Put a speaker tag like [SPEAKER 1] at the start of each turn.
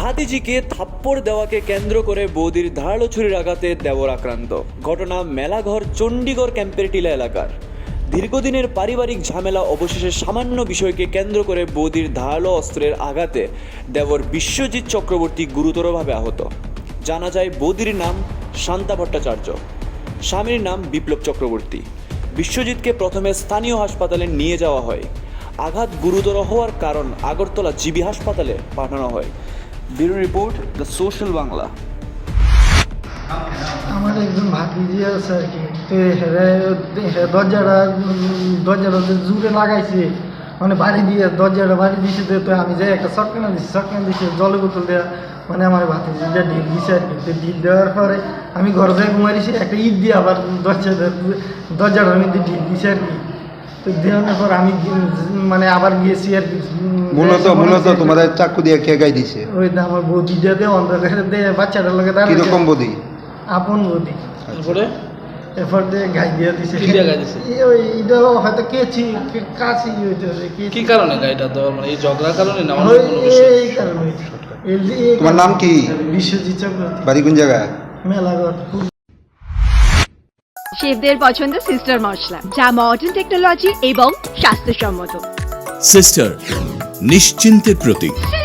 [SPEAKER 1] ভাতিজিকে থাপ্পড় দেওয়াকে কেন্দ্র করে বৌদির ধারালো ছুরির আঘাতে দেবর আক্রান্ত ঘটনা মেলাঘর, চণ্ডীগড় ক্যাম্পের টিলা এলাকার। দীর্ঘদিনের পারিবারিক ঝামেলা অবশেষে সামান্য বিষয়কে কেন্দ্র করে বৌদির ধারালো অস্ত্রের আঘাতে দেবর বিশ্বজিৎ চক্রবর্তী গুরুতরভাবে আহত। জানা যায়, বৌদির নাম শান্তা ভট্টাচার্য। স্বামীর নাম বিপ্লব চক্রবর্তী। বিশ্বজিৎকে প্রথমে স্থানীয় হাসপাতালে নিয়ে যাওয়া হয়। আঘাত গুরুতর হওয়ার কারণ আগরতলা জিবি হাসপাতালে পাঠানো হয়। Bureau report, the social Bangla.
[SPEAKER 2] আমার একজন ভাতিজি আছে আর কি, তো দরজাটা দরজাটা জুড়ে লাগাইছে মানে বাড়ি দিয়ে, দরজাটা বাড়ি দিয়েছে তো- আমি যাই একটা শটকানা দিচ্ছি শটকানা দিচ্ছি জলে বোতল দেওয়া মানে আমার ভাতিজিটা ঢিল দিছে আর কি, তো ঢিল দেওয়ার পরে আমি ঘরে যাই ঘুমাইছি একটা ইট দিয়ে আবার দরজা দরজাটার মধ্যে ঢিল দিছে আর কি। তো দেওয়ানোর পর আমি মানে আবার গিয়েছি আর কি
[SPEAKER 3] মূলত মূলত তোমাদের চাকু দিয়ে কে গাই দিছে?
[SPEAKER 2] ওই তো আমার বৌদিটা দিয়ে অন্ধকারে দিয়ে বাচ্চাটার লোকে দাঁড়ায়।
[SPEAKER 3] কীরকম বদি?
[SPEAKER 2] আপন বৌদি।
[SPEAKER 4] তারপরে?
[SPEAKER 2] এরপর দিয়ে গাই দিয়ে দিছে।
[SPEAKER 4] কি দিয়ে গাই দিছে?
[SPEAKER 2] এই ওই এটা হয়তো কেছি কাছি হইতেছে
[SPEAKER 4] কি কারণে গাড়িটা দেওয়া মানে এই ঝগড়ার কারণে না অন্য কোনো বিষয়?
[SPEAKER 2] এই কারণে।
[SPEAKER 3] তোমার নাম কি?
[SPEAKER 2] বিশ্বজিৎ চক্রবর্তী।
[SPEAKER 3] বাড়ি কোন
[SPEAKER 2] মেলাঘর
[SPEAKER 5] শেফদের পছন্দ সিস্টার মশলা যা মডার্ন টেকনোলজি এবং স্বাস্থ্যসম্মত।
[SPEAKER 6] সিস্টার নিশ্চিন্তের প্রতীক।